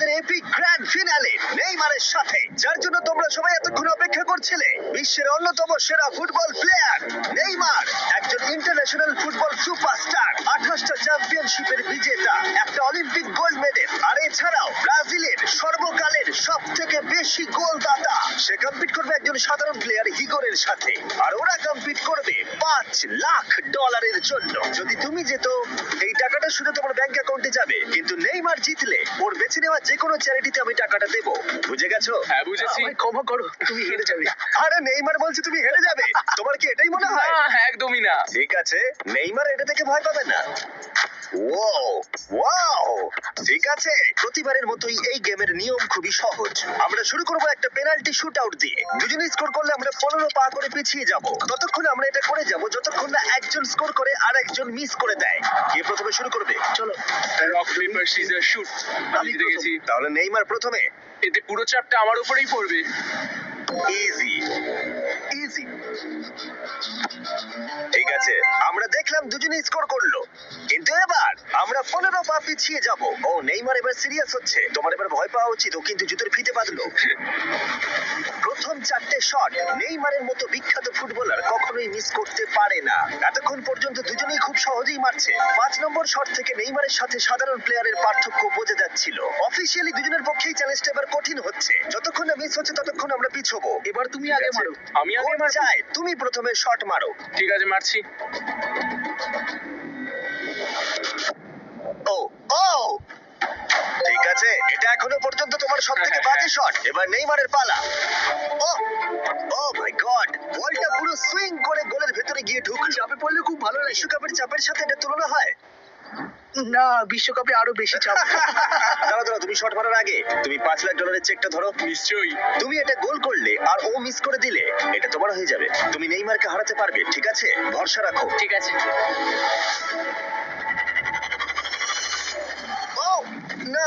আমাদের epic grand finale নেইমারের সাথে। যার জন্য তোমরা সবাই এতক্ষণ অপেক্ষা করছিলে। বিশ্বের অন্যতম সেরা ফুটবল প্লেয়ার নেইমার, একজন ইন্টারন্যাশনাল ফুটবল সুপারস্টার আঠাশটা চ্যাম্পিয়নশিপের বিজেতা, একটা অলিম্পিক গোল্ড মেডেল আর এছাড়াও ব্রাজিলের সর্বকালের সব থেকে বেশি গোলদাতা। সে কম্পিট করবে একজন সাধারণ প্লেয়ার হিগোরের সাথে, আর ওরা কম্পিট করবে পাঁচ লাখ ডলারের জন্য। যদি তুমি যেত এই টাকাটা শুধু তোমার ব্যাংক অ্যাকাউন্টে যাবে কিন্তু নেইমার জিতলে ওর বেছে নেওয়া যে কোনো চ্যারিটিতে আমি টাকাটা দেবো। বুঝে গেছো? হ্যাঁ বুঝেছি। আমায় ক্ষমা করো তুমি হেরে যাবে। আরে নেইমার বলছে তুমি হেরে যাবে। তোমার কি এটাই মনে হয়? না একদমই না। ঠিক আছে নেইমার এটা থেকে ভয় পাবে না। Wow wow. ঠিক আছে প্রতিবারের মতোই এই গেমের নিয়ম খুবই সহজ। আমরা শুরু করব একটা পেনাল্টি শুট আউট দিয়ে। দুজনে স্কোর করলে আমরা পনেরো পা করে পিছিয়ে যাব। ততক্ষণ আমরা এটা করে যাব যতক্ষণ না একজন স্কোর করে আর একজন মিস করে দেয়। কে প্রথমে শুরু করবে? চলো। রক পেপার সিজার শুট আমি দেখেছি গেছি। তাহলে নেইমার প্রথমে। এতে পুরো চাপটা আমার উপরেই পড়বে। ইজি ইজি ঠিক আছে, আমরা দেখলাম দুজনে স্কোর করল। কিন্তু এবার আমরা পনেরো পা পিছিয়ে যাব। ও, নেইমার এবার সিরিয়াস হচ্ছে। তোমার এবার ভয় পাওয়া উচিত, ও কিন্তু জুতোর ফিতে বাঁধলো। প্রথম চারটে শট নেইমারের মতো বিখ্যাত ফুটবলার কখনোই মিস করতে পারে না। এতক্ষণ পর্যন্ত দুজনেই খুব সহজেই মারছে। পাঁচ নম্বর শট থেকে নেইমারের সাথে সাধারণ প্লেয়ারের পার্থক্য বোঝা যাচ্ছিল। অফিসিয়ালি দুজনের পক্ষেই চ্যালেঞ্জটা এবার কঠিন হচ্ছে। যতক্ষণ না মিস হচ্ছে ততক্ষণ আমরা পিছবো। এবার তুমি আগে মারো। আমি আগে মারবো? চায় তুমি প্রথমে শট মারো। ঠিক আছে মারছি। ও ও! ঠিক আছে এটা এখনও পর্যন্ত তোমার সব থেকে হ্যাঁ, বাজে হ্যাঁ। শট এবার নেইমারের পালা। ও ও মাই গড বলটা পুরো সুইং করে গোলের ভেতরে গিয়ে ঢুকলো। চাপে পড়লে খুব ভালো লাগে। বিশ্বকাপের চাপের সাথে এটা তুলনা হয়। না বিশ্বকাপে আরও বেশি চাপ। দাঁড়া দাঁড়া তুমি শট মারার আগে তুমি পাঁচ লাখ ডলারের চেকটা ধরো। নিশ্চয়ই। তুমি এটা গোল করলে আর ও মিস করে দিলে এটা তোমার হয়ে যাবে। তুমি নেইমারকে হারাতে পারবে ঠিক আছে? ভরসা রাখো। ঠিক আছে ও না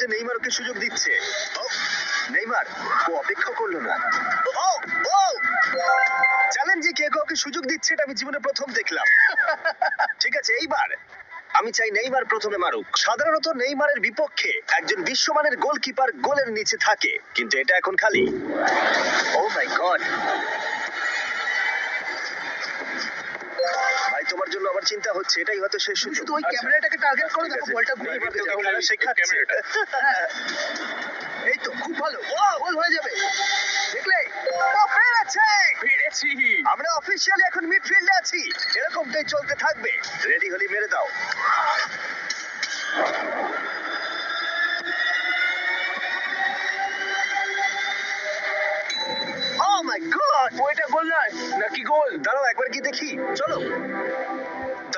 যে নেইমার ওকে সুযোগ দিচ্ছে। নেইমার, ও অপেক্ষা করল না। চ্যালেঞ্জে কে কাউকে সুযোগ দিচ্ছে এটা আমি জীবনে প্রথম দেখলাম। ঠিক আছে, এইবার আমি চাই নেইমার প্রথমে মারুক। সাধারণত নেইমারের বিপক্ষে একজন বিশ্বমানের গোলকিপার গোলের নিচে থাকে, কিন্তু এটা এখন খালি। ও মাই গড চিন্তা হচ্ছে এটাই হয়তো শেষ তুমি শুধু ওই ক্যামেরাটাকে টার্গেট করো দেখো বলটা ঘুরে ঢুকে যাবে শেখাচ্ছে। ক্যামেরাটা। এই তো খুব ভালো। ও গোল হয়ে যাবে। দেখলে? ও পেরেছে পেরেছি আমরা অফিসিয়ালি এখন মিডফিল্ডে আছি। এরকমটাই চলতে থাকবে। রেডি হলি মেরে দাও। ও মাই গড ওইটা গোল নয়। নাকি গোল? দাঁড়াও একবার কি দেখি। চলো।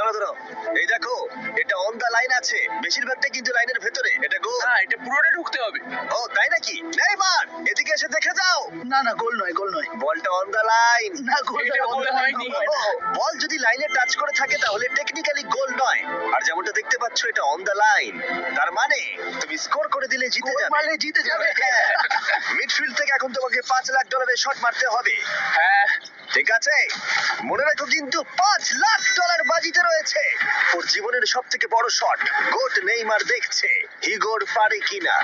দাঁড়াও দাঁড়াও এই দেখো এটা অন দা লাইন আছে। বেশিরভাগটা কিন্তু লাইনের ভেতরে। এটা গোল হ্যাঁ এটা পুরোটা ঢুকতে হবে। ও তাই নাকি? নেইমার এদিকে এসে দেখে যাও। না না গোল নয় গোল নয়। বলটা অন দা লাইন না গোল এটা গোল গোল হয়নি। বল যদি লাইনে টাচ করে থাকে তাহলে টেকনিক্যালি গোল নয়। আর যেমনটা দেখতে পাচ্ছ এটা অন দা লাইন তার মানে তুমি স্কোর করে দিলে জিতে যাবে। মারলে জিতে যাবে। মিডফিল্ড থেকে এখন তোমাকে পাঁচ লাখ ডলারের শট মারতে হবে। হ্যাঁ। ঠিক আছে? মনে রাখো কিন্তু পাঁচ লাখ ডলার বাজিতে রয়েছে। ওর জীবনের সব থেকে বড় শট গোট নেইমার দেখছে। হিগোর পারে কিনা?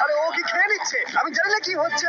আরে ও কি খেয়ে নিচ্ছে? আমি জানি না কি হচ্ছে।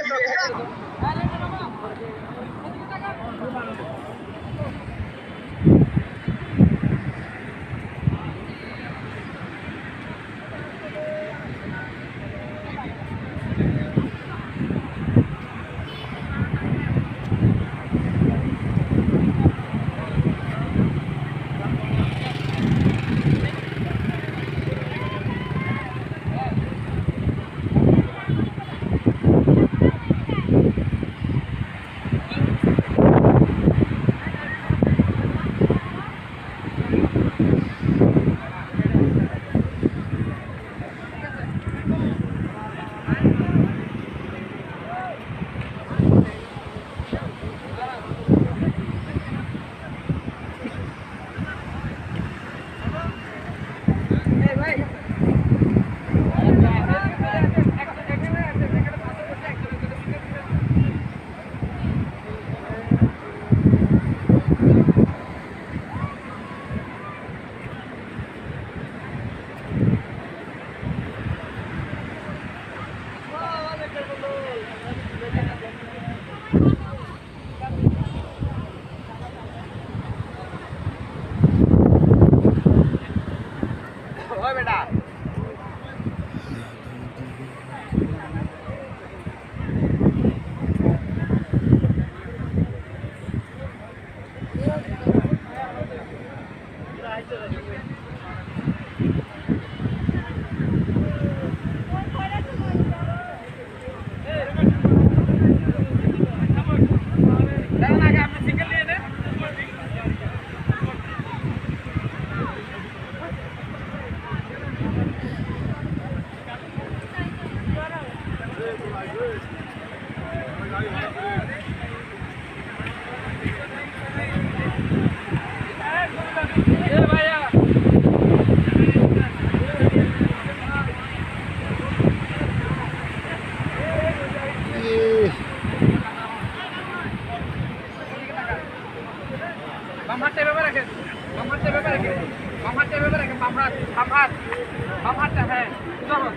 বেটা বাম হাতে ব্যাপারে বাম হাত বাম হাত বাম হাতটা হ্যাঁ চলো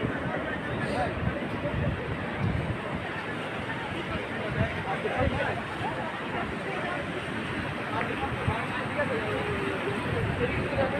ঠিক আছে